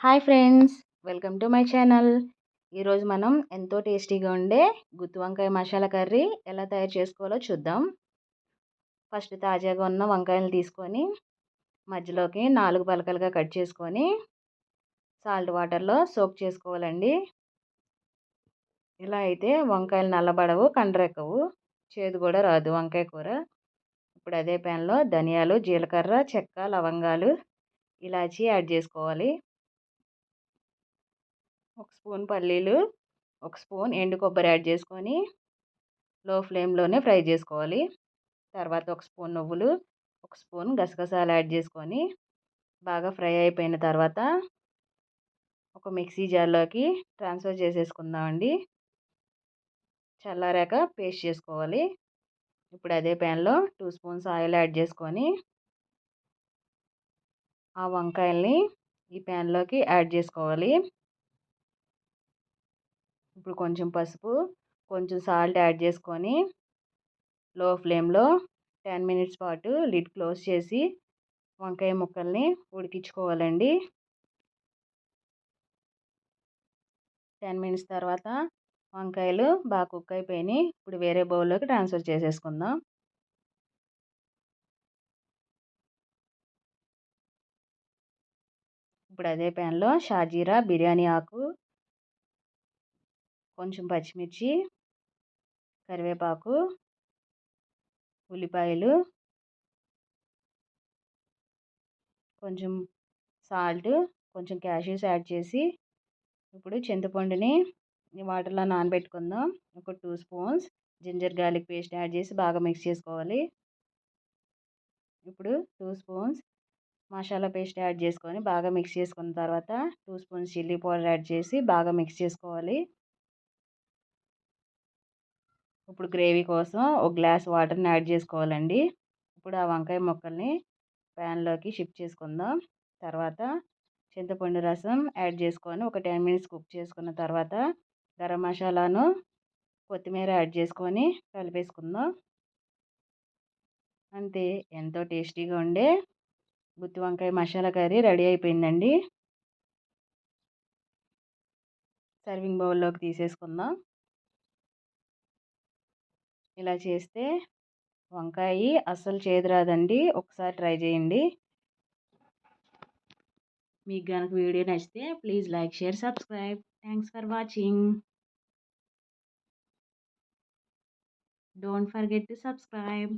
Hi friends welcome to my channel. ఈరోజు మనం ఎంతో టేస్టీగా ఉండే గుత్తి వంకాయ మసాలా కర్రీ ఎలా తయారు చేసుకోవాలో చూద్దాం. ఫస్ట్ తాజాగా ఉన్న వంకాయలు తీసుకొని మధ్యలోకి నాలుగు పలకలుగా కట్ చేసుకొని సాల్ట్ వాటర్లో సోక్ చేసుకోవాలండి. ఇలా అయితే వంకాయలు నల్లబడవు కండ్రెక్కవు చేదు కూడా రాదు వంకాయ కూర. ఇప్పుడు అదే ప్యాన్లో ధనియాలు జీలకర్ర చెక్క లవంగాలు ఇలాచి యాడ్ చేసుకోవాలి. ఒక స్పూన్ పల్లీలు ఒక స్పూన్ ఎండు కొబ్బరి యాడ్ చేసుకొని లో ఫ్లేమ్లోనే ఫ్రై చేసుకోవాలి. తర్వాత ఒక స్పూన్ నువ్వులు ఒక స్పూన్ గసగసాలు యాడ్ చేసుకొని బాగా ఫ్రై అయిపోయిన తర్వాత ఒక మిక్సీ జార్లోకి ట్రాన్స్ఫర్ చేసేసుకుందామండి. చల్లారాక పేస్ట్ చేసుకోవాలి. ఇప్పుడు అదే ప్యాన్లో టూ స్పూన్స్ ఆయిల్ యాడ్ చేసుకొని ఆ వంకాయల్ని ఈ ప్యాన్లోకి యాడ్ చేసుకోవాలి. ఇప్పుడు కొంచెం పసుపు కొంచెం సాల్ట్ యాడ్ చేసుకొని లో ఫ్లేమ్లో టెన్ మినిట్స్ పాటు లిడ్ క్లోజ్ చేసి వంకాయ ముక్కల్ని ఉడికించుకోవాలండి. టెన్ మినిట్స్ తర్వాత వంకాయలు బాగా కుక్ అయిపోయినాయి. ఇప్పుడు వేరే బౌల్లోకి ట్రాన్స్ఫర్ చేసేసుకుందాం. ఇప్పుడు అదే ప్యాన్లో షాజీరా బిర్యానీ ఆకు కొంచెం పచ్చిమిర్చి కరివేపాకు ఉల్లిపాయలు కొంచెం సాల్ట్ కొంచెం క్యాషియస్ యాడ్ చేసి ఇప్పుడు చింతపండుని వాటర్లో నానబెట్టుకుందాం. ఒక two spoons ginger garlic paste add చేసి బాగా మిక్స్ చేసుకోవాలి. ఇప్పుడు two spoons masala paste add చేసుకొని బాగా మిక్స్ చేసుకున్న తర్వాత two spoons chilli powder add చేసి బాగా మిక్స్ చేసుకోవాలి. ఇప్పుడు గ్రేవీ కోసం ఒక గ్లాస్ వాటర్ని యాడ్ చేసుకోవాలండి. ఇప్పుడు ఆ వంకాయ ముక్కల్ని ప్యాన్లోకి షిఫ్ట్ చేసుకుందాం. తర్వాత చింతపండు రసం యాడ్ చేసుకొని ఒక టెన్ మినిట్స్ కుక్ చేసుకున్న తర్వాత గరం మసాలాను కొత్తిమీర యాడ్ చేసుకొని కలిపేసుకుందాం. అంతే ఎంతో టేస్టీగా ఉండే గుత్తి వంకాయ మసాలా కర్రీ రెడీ అయిపోయిందండి. సర్వింగ్ బౌల్లోకి తీసేసుకుందాం. ఇలా చేస్తే వంకాయ అస్సలు చేదురాదండి ఒకసారి ట్రై చేయండి. మీకు కనుక వీడియో నచ్చితే please like share subscribe. Thanks for watching. Don't forget to subscribe.